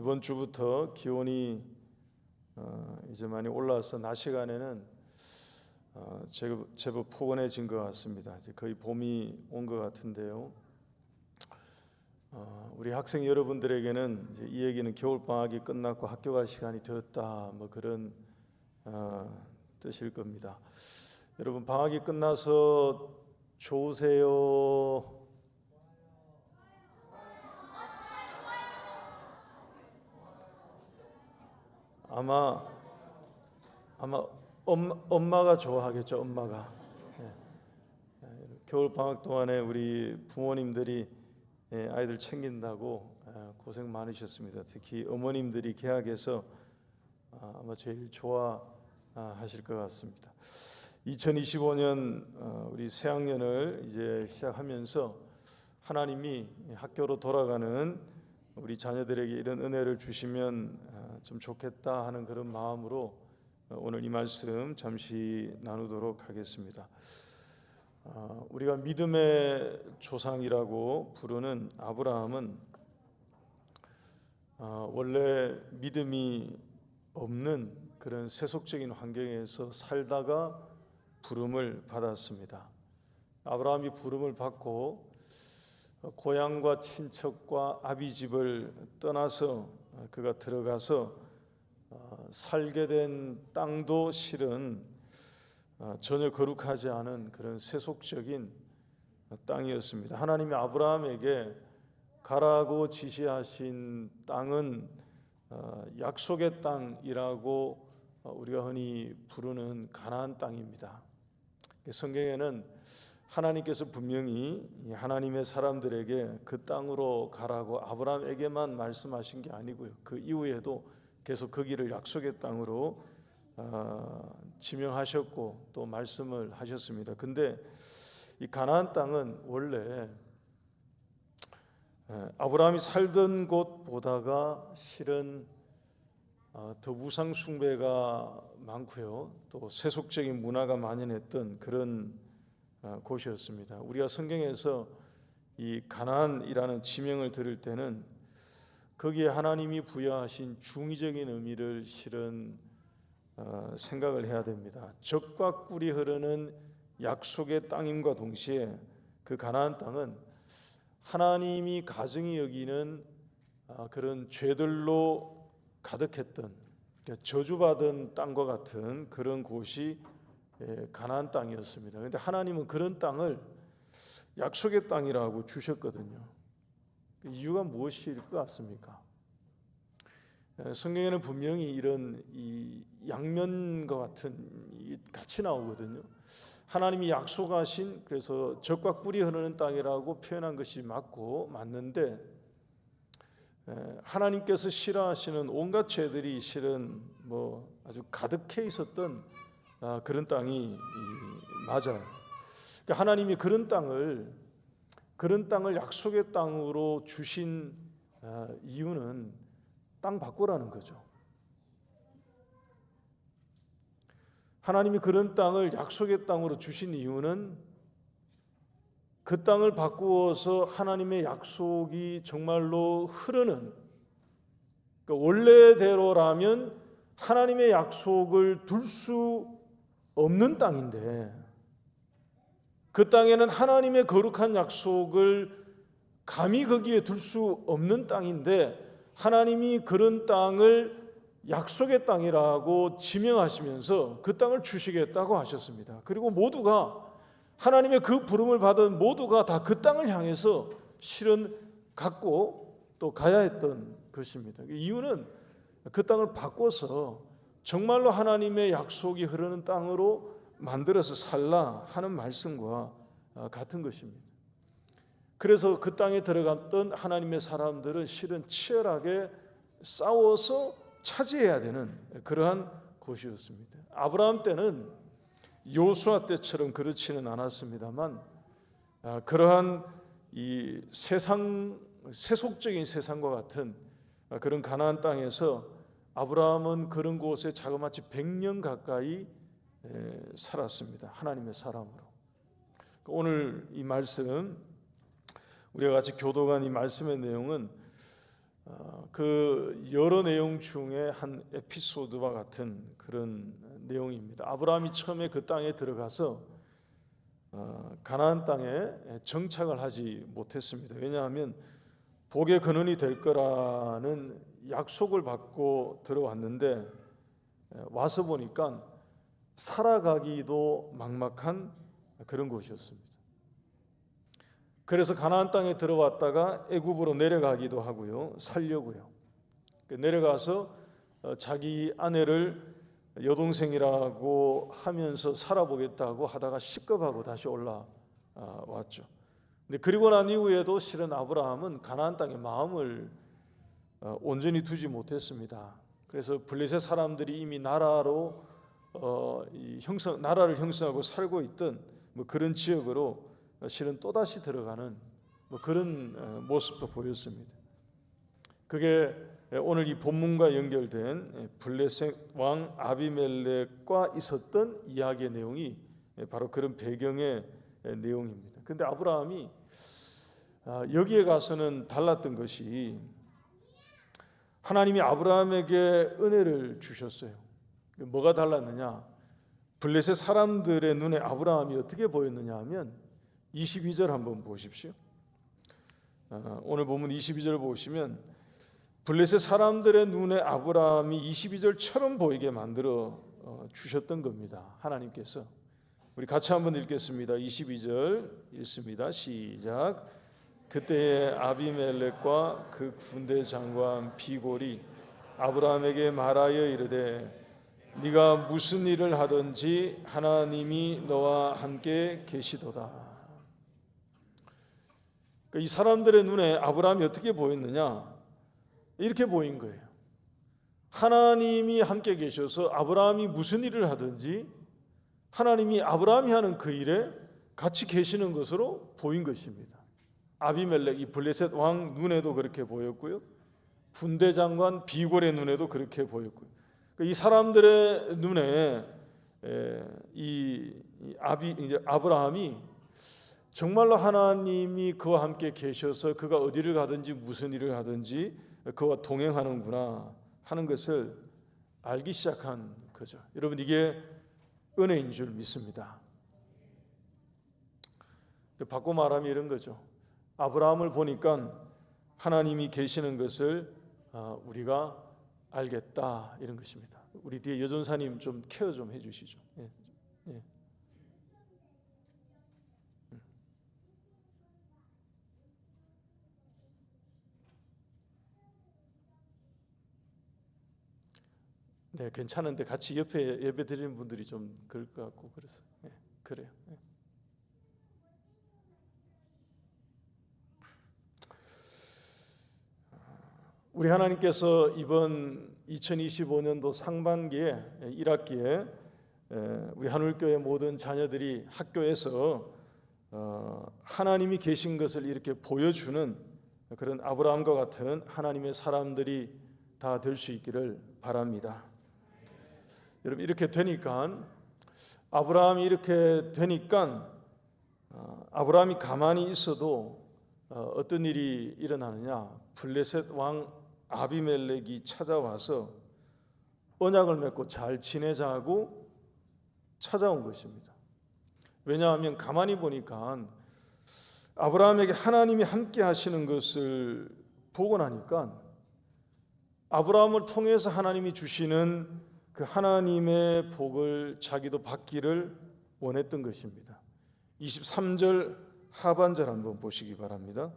이번 주부터 기온이 어, 이제 많이 올라서 낮 시간에는 어, 제법, 포근해진 것 같습니다. 이제 거의 봄이 온 것 같은데요. 어, 우리 학생 여러분들에게는 이 얘기는 겨울 방학이 끝났고 학교 갈 시간이 되었다 뭐 그런 어, 뜻일 겁니다. 여러분 방학이 끝나서 좋으세요? 아마 아마 엄마, 엄마가 좋아하겠죠 엄마가 예. 예, 겨울 방학 동안에 우리 부모님들이 예, 아이들 챙긴다고 아, 고생 많으셨습니다. 특히 어머님들이 개학해서 아, 아마 제일 좋아하실 것 같습니다. 2025년 어, 우리 새학년을 이제 시작하면서 하나님이 학교로 돌아가는 우리 자녀들에게 이런 은혜를 주시면 아, 좀 좋겠다 하는 그런 마음으로 어, 오늘 이 말씀 잠시 나누도록 하겠습니다. 아, 우리가 믿음의 조상이라고 부르는 아브라함은 아, 원래 믿음이 없는 그런 세속적인 환경에서 살다가 부름을 받았습니다. 아브라함이 부름을 받고 고향과 친척과 아비 집을 떠나서 그가 들어가서 어, 살게 된 땅도 실은 어, 전혀 거룩하지 않은 그런 세속적인 땅이었습니다. 하나님이 아브라함에게 가라고 지시하신 땅은 어, 약속의 땅이라고 우리가 흔히 부르는 가나안 땅입니다. 성경에는 하나님께서 분명히 하나님의 사람들에게 그 땅으로 가라고 아브라함에게만 말씀하신 게 아니고요. 그 이후에도 계속 그 길을 약속의 땅으로 어, 지명하셨고 또 말씀을 하셨습니다. 근데 이 가나안 땅은 원래 에, 아브라함이 살던 곳보다가 실은 어, 더 우상 숭배가 많고요. 또 세속적인 문화가 만연했던 그런 어, 곳이었습니다. 우리가 성경에서 이 가나안이라는 지명을 들을 때는 거기에 하나님이 부여하신 중의적인 의미를 실은 어, 생각을 해야 됩니다. 적과 꿀이 흐르는 약속의 땅임과 동시에 그 가나안 땅은 하나님이 가증히 여기는 어, 그런 죄들로 가득했던 그러니까 저주받은 땅과 같은 그런 곳이 예, 가나안 땅이었습니다. 그런데 하나님은 그런 땅을 약속의 땅이라고 주셨거든요. 그 이유가 무엇일 것 같습니까? 예, 성경에는 분명히 이런 이 양면과 같은 같이 나오거든요. 하나님이 약속하신 그래서 적과 꿀이 흐르는 땅이라고 표현한 것이 맞고 맞는데 예, 하나님께서 싫어하시는 온갖 죄들이 실은 뭐 아주 가득해 있었던 아, 그런 땅이 맞아요. 그러니까 하나님이 그런 땅을 그런 땅을 약속의 땅으로 주신 아, 이유는 땅 바꾸라는 거죠. 하나님이 그런 땅을 약속의 땅으로 주신 이유는 그 땅을 바꾸어서 하나님의 약속이 정말로 흐르는 그러니까 원래대로라면 하나님의 약속을 둘 수 없는 땅인데 그 땅에는 하나님의 거룩한 약속을 감히 거기에 둘 수 없는 땅인데 하나님이 그런 땅을 약속의 땅이라고 지명하시면서 그 땅을 주시겠다고 하셨습니다. 그리고 모두가 하나님의 그 부름을 받은 모두가 다 그 땅을 향해서 실은 갖고 또 가야 했던 것입니다. 이유는 그 땅을 바꿔서 정말로 하나님의 약속이 흐르는 땅으로 만들어서 살라 하는 말씀과 아, 같은 것입니다. 그래서 그 땅에 들어갔던 하나님의 사람들은 실은 치열하게 싸워서 차지해야 되는 그러한 곳이었습니다. 아브라함 때는 요수아 때처럼 그렇지는 않았습니다만 아, 그러한 이 세상 세속적인 세상과 같은 아, 그런 가나안 땅에서 아브라함은 그런 곳에 자그마치 100년 가까이 살았습니다. 하나님의 사람으로. 오늘 이 말씀 우리가 같이 교도관 이 말씀의 내용은 어, 그 여러 내용 중에 한 에피소드와 같은 그런 내용입니다. 아브라함이 처음에 그 땅에 들어가서 어, 가나안 땅에 정착을 하지 못했습니다. 왜냐하면 복의 근원이 될 거라는 약속을 받고 들어왔는데 와서 보니까 살아가기도 막막한 그런 곳이었습니다. 그래서 가나안 땅에 들어왔다가 애굽으로 내려가기도 하고요. 살려고요. 그 내려가서 어, 자기 아내를 여동생이라고 하면서 살아보겠다고 하다가 시급하고 다시 올라왔죠. 근데 그리고 난 이후에도 실은 아브라함은 가나안 땅에 마음을 어, 온전히 두지 못했습니다. 그래서 블레셋 사람들이 이미 나라로 어, 이 형성 나라를 형성하고 살고 있던 뭐 그런 지역으로 실은 또 다시 들어가는 뭐 그런 어, 모습도 보였습니다. 그게 오늘 이 본문과 연결된 블레셋 왕 아비멜렉과 있었던 이야기의 내용이 바로 그런 배경의 내용입니다. 근데 아브라함이 아, 여기에 가서는 달랐던 것이 하나님이 아브라함에게 은혜를 주셨어요. 뭐가 달랐느냐? 블레셋 사람들의 눈에 아브라함이 어떻게 보였느냐 하면 22절 한번 보십시오. 아, 오늘 본문 22절 보시면 블레셋 사람들의 눈에 아브라함이 22절처럼 보이게 만들어 어, 주셨던 겁니다. 하나님께서 우리 같이 한번 읽겠습니다. 22절 읽습니다. 시작. 그때에 아비멜렉과 그 군대 장관 비골이 아브라함에게 말하여 이르되 네가 무슨 일을 하든지 하나님이 너와 함께 계시도다. 그러니까 이 사람들의 눈에 아브라함이 어떻게 보였느냐? 이렇게 보인 거예요. 하나님이 함께 계셔서 아브라함이 무슨 일을 하든지 하나님이 아브라함이 하는 그 일에 같이 계시는 것으로 보인 것입니다. 아비멜렉 이 블레셋 왕 눈에도 그렇게 보였고요. 군대 장관 비골의 눈에도 그렇게 보였고요. 그러니까 이 사람들의 눈에 이 아비 이제 아브라함이 정말로 하나님이 그와 함께 계셔서 그가 어디를 가든지 무슨 일을 하든지 그와 동행하는구나 하는 것을 알기 시작한 거죠. 여러분 이게 은혜인 줄 믿습니다. 바꿔 말하면 이런 거죠. 아브라함을 보니까 하나님이 계시는 것을 아, 우리가 알겠다 이런 것입니다. 우리 뒤에 여전사님 좀 케어 좀 해주시죠. 예. 예. 네, 괜찮은데 같이 옆에 예배 드리는 분들이 좀 그럴 것 같고 그래서 네, 그래요. 네. 우리 하나님께서 이번 2025년도 상반기에 1학기에 우리 하늘교회 모든 자녀들이 학교에서 어, 하나님이 계신 것을 이렇게 보여주는 그런 아브라함과 같은 하나님의 사람들이 다 될 수 있기를 바랍니다. 여러분 이렇게 되니까 아브라함이 이렇게 되니까 어, 아브라함이 가만히 있어도 어, 어떤 일이 일어나느냐? 블레셋 왕 아비멜렉이 찾아와서 언약을 맺고 잘 지내자고 찾아온 것입니다. 왜냐하면 가만히 보니까 아브라함에게 하나님이 함께 하시는 것을 보고 나니까 아브라함을 통해서 하나님이 주시는 그 하나님의 복을 자기도 받기를 원했던 것입니다. 23절 하반절 한번 보시기 바랍니다.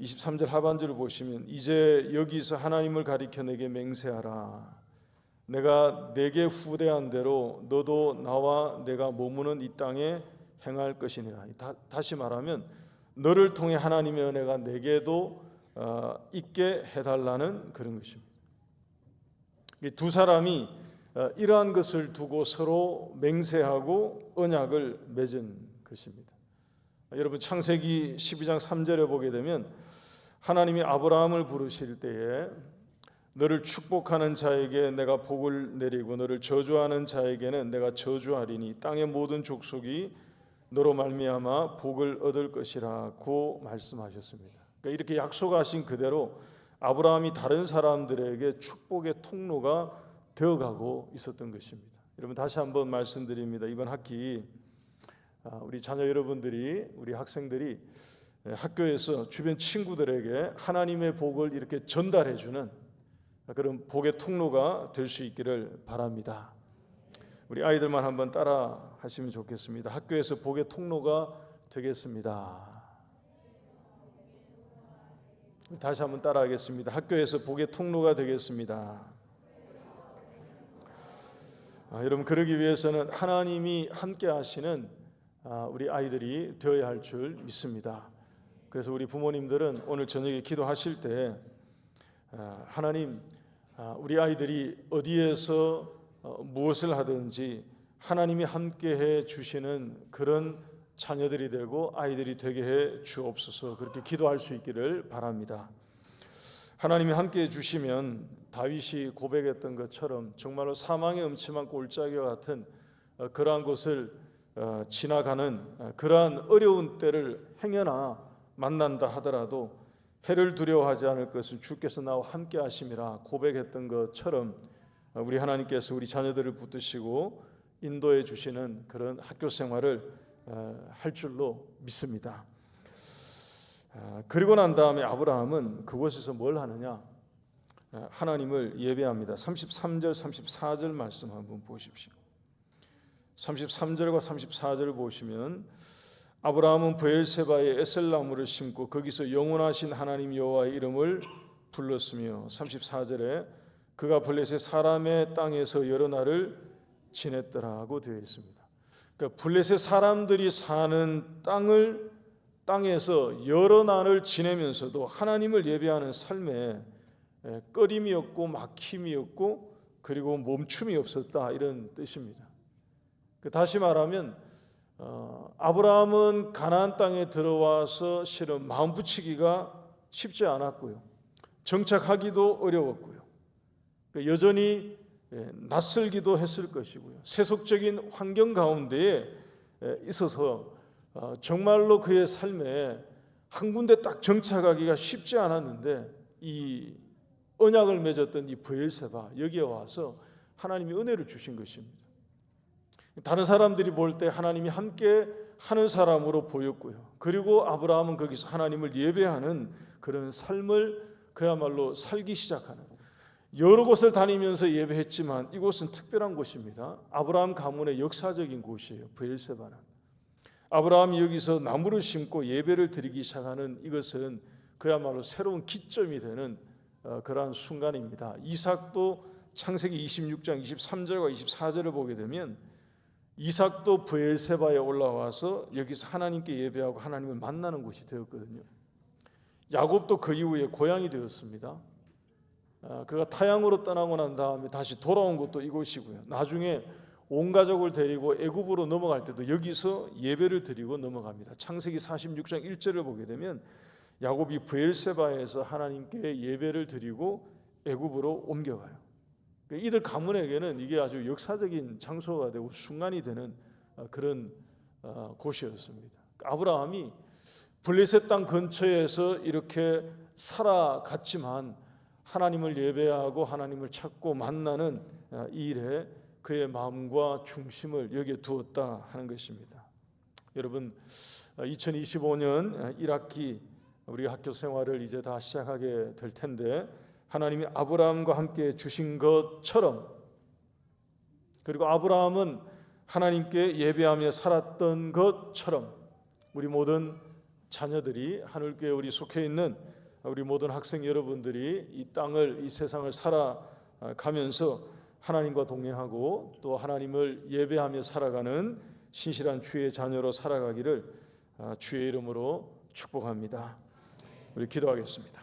23절 하반절을 보시면 이제 여기서 하나님을 가리켜 내게 맹세하라. 내가 내게 후대한 대로 너도 나와 내가 머무는 이 땅에 행할 것이니라. 다, 시 말하면 너를 통해 하나님의 은혜가 내게도 어, 있게 해달라는 그런 것입니다. 두 사람이 어, 이러한 것을 두고 서로 맹세하고 언약을 맺은 것입니다. 여러분 창세기 12장 3절에 보게 되면 하나님이 아브라함을 부르실 때에 너를 축복하는 자에게 내가 복을 내리고 너를 저주하는 자에게는 내가 저주하리니 땅의 모든 족속이 너로 말미암아 복을 얻을 것이라고 말씀하셨습니다. 그러니까 이렇게 약속하신 그대로 아브라함이 다른 사람들에게 축복의 통로가 되어가고 있었던 것입니다. 여러분 다시 한번 말씀드립니다. 이번 학기 아, 우리 자녀 여러분들이 우리 학생들이 학교에서 주변 친구들에게 하나님의 복을 이렇게 전달해 주는 그런 복의 통로가 될 수 있기를 바랍니다. 우리 아이들만 한번 따라 하시면 좋겠습니다. 학교에서 복의 통로가 되겠습니다. 다시 한번 따라 하겠습니다. 학교에서 복의 통로가 되겠습니다. 아, 여러분 그러기 위해서는 하나님이 함께 하시는 아, 우리 아이들이 되어야 할 줄 믿습니다. 그래서 우리 부모님들은 오늘 저녁에 기도하실 때 아, 하나님 아, 우리 아이들이 어디에서 어, 무엇을 하든지 하나님이 함께해 주시는 그런 자녀들이 되고 아이들이 되게 해 주옵소서 그렇게 기도할 수 있기를 바랍니다. 하나님이 함께해 주시면 다윗이 고백했던 것처럼 정말로 사망의 음침한 골짜기와 같은 어, 그러한 곳을 어, 지나가는 그러한 어려운 때를 행여나 만난다 하더라도 해를 두려워하지 않을 것은 주께서 나와 함께 하심이라 고백했던 것처럼 우리 하나님께서 우리 자녀들을 붙드시고 인도해 주시는 그런 학교 생활을 어, 할 줄로 믿습니다. 아, 그리고 난 다음에 아브라함은 그곳에서 뭘 하느냐? 아, 하나님을 예배합니다. 33절 34절 말씀 한번 보십시오. 33절과 34절을 보시면 아브라함은 부엘세바에 에셀나무를 심고 거기서 영원하신 하나님 여호와의 이름을 불렀으며 34절에 그가 블레셋 사람의 땅에서 여러 날을 지냈더라고 되어 있습니다. 그러니까 블레셋 사람들이 사는 땅을 땅에서 여러 날을 지내면서도 하나님을 예배하는 삶에 꺼림이 없고 막힘이 없고 그리고 멈춤이 없었다 이런 뜻입니다. 그 다시 말하면 어, 아브라함은 가나안 땅에 들어와서 실은 마음 붙이기가 쉽지 않았고요. 정착하기도 어려웠고요. 그 여전히 예, 낯설기도 했을 것이고요. 세속적인 환경 가운데에 있어서 어, 정말로 그의 삶에 한 군데 딱 정착하기가 쉽지 않았는데 이 언약을 맺었던 이 부엘세바 여기에 와서 하나님이 은혜를 주신 것입니다. 다른 사람들이 볼 때 하나님이 함께 하는 사람으로 보였고요. 그리고 아브라함은 거기서 하나님을 예배하는 그런 삶을 그야말로 살기 시작하는 여러 곳을 다니면서 예배했지만 이곳은 특별한 곳입니다. 아브라함 가문의 역사적인 곳이에요. 부엘세바는. 아브라함이 여기서 나무를 심고 예배를 드리기 시작하는 이것은 그야말로 새로운 기점이 되는 어, 그러한 순간입니다. 이삭도 창세기 26장 23절과 24절을 보게 되면 이삭도 부엘세바에 올라와서 여기서 하나님께 예배하고 하나님을 만나는 곳이 되었거든요. 야곱도 그 이후에 고향이 되었습니다. 아, 그가 타향으로 떠나고 난 다음에 다시 돌아온 것도 이곳이고요. 나중에 온 가족을 데리고 애굽으로 넘어갈 때도 여기서 예배를 드리고 넘어갑니다. 창세기 46장 1절을 보게 되면 야곱이 부엘세바에서 하나님께 예배를 드리고 애굽으로 옮겨가요. 그 이들 가문에게는 이게 아주 역사적인 장소가 되고 순간이 되는 어, 그런 어, 곳이었습니다. 아브라함이 블레셋 땅 근처에서 이렇게 살아갔지만 하나님을 예배하고 하나님을 찾고 만나는 어, 이 일에 그의 마음과 중심을 여기에 두었다 하는 것입니다. 여러분 2025년 1학기 우리 학교 생활을 이제 다 시작하게 될 텐데 하나님이 아브라함과 함께 주신 것처럼 그리고 아브라함은 하나님께 예배하며 살았던 것처럼 우리 모든 자녀들이 하늘교회 우리 속해 있는 우리 모든 학생 여러분들이 이 땅을 이 세상을 살아가면서 하나님과 동행하고 또 하나님을 예배하며 살아가는 신실한 주의 자녀로 살아가기를 주의 이름으로 축복합니다. 우리 기도하겠습니다.